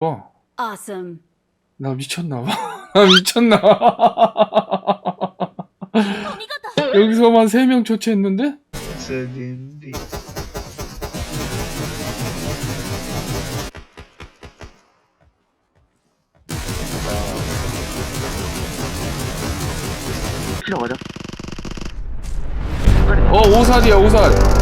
봐. Awesome. 나 미쳤나 봐. 나 미쳤나 봐. 여기서만 3명 처치했는데? 쓰린디 치러 가자 어, 오살이야, 오살.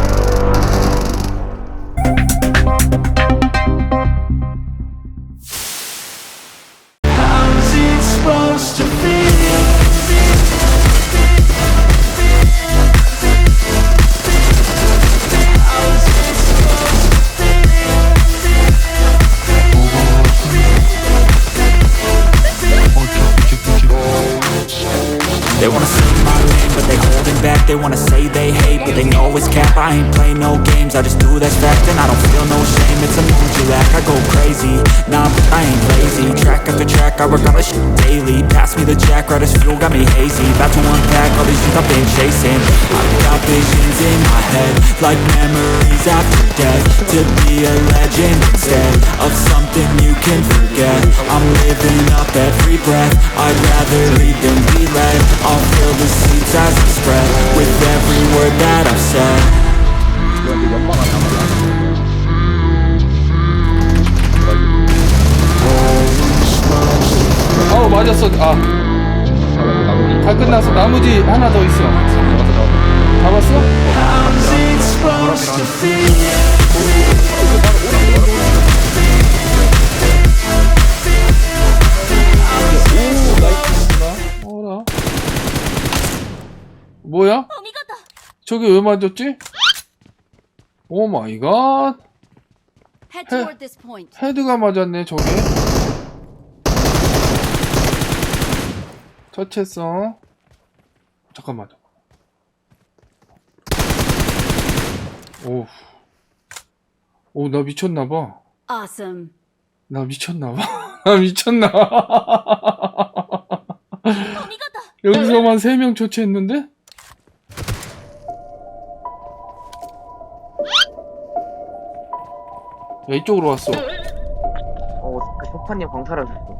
Wanna say they hate, but they know it's cap. I ain't play no games, I just do that's fact And I don't feel no shame, it's a mood you lack I go crazy, nah, but I ain't lazy. Track after track, I work on this shit daily. Pass me the jack, right as fuel, got me hazy. About to unpack all these things I've been chasing. I've got visions in my head Like memories after death. To be a legend instead Of something you can forget. I'm living up every breath. I'd rather 맞았어. 아. 다 끝났어. 나머지 하나 더 있어. 잡았어? 어라. 뭐야? 저게 왜 맞았지? 오 마이 갓. Point. 헤드가 맞았네, 저게. 터치했어. 잠깐만. 오. 오, 나 미쳤나봐. Awesome. 나 미쳤나봐. 나 미쳤나봐. 여기서만 3명 처치했는데? 야, 이쪽으로 왔어. 어, 그 소파님 광탈하셨어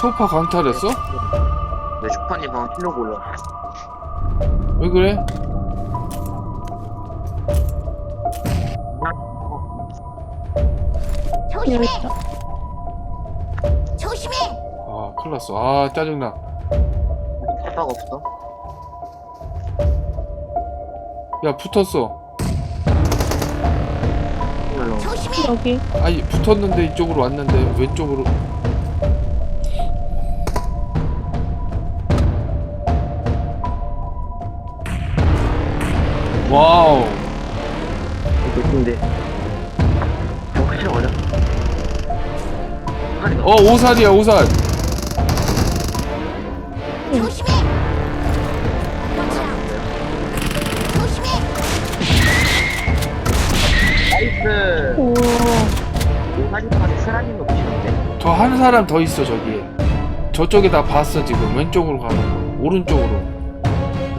초파 강탈했어? 네, 쇼파님 방 킬로고 올라 왜 그래? 조심해! 조심해! 아, 큰일 났어. 아, 짜증나. 대박 없어 야, 붙었어. 킬로 조심해! 여기 아니, 붙었는데 이쪽으로 왔는데 왼쪽으로. 와우. 어, 치러 가자 아니, 어, 오살이야, 오살. 조심해! 조심해! 나이스 오 오사지까지 쓰라님도 보시는데 저 한 사람 더 있어, 저기. 저쪽에 다 봤어, 지금. 왼쪽으로 가는 거. 오른쪽으로.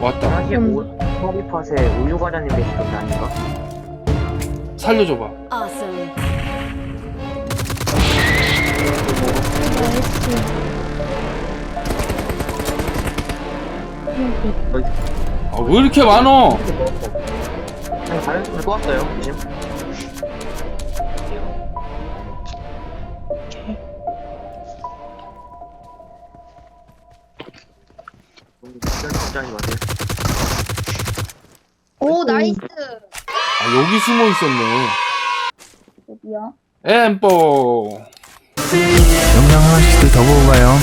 왔다. 사실 음. 오 사리팟에 우유 과자님 계시던 게 아닌가? 살려줘봐. Awesome. 나이스 여기 아, 왜 이렇게 많어? 아니 다른 친구 또 왔어요 조심 긴장하지 마세요 오, 나이스! 아, 여기 숨어 있었네. 어디야? 엠뽀. 영상 하나씩 더 보고 가요.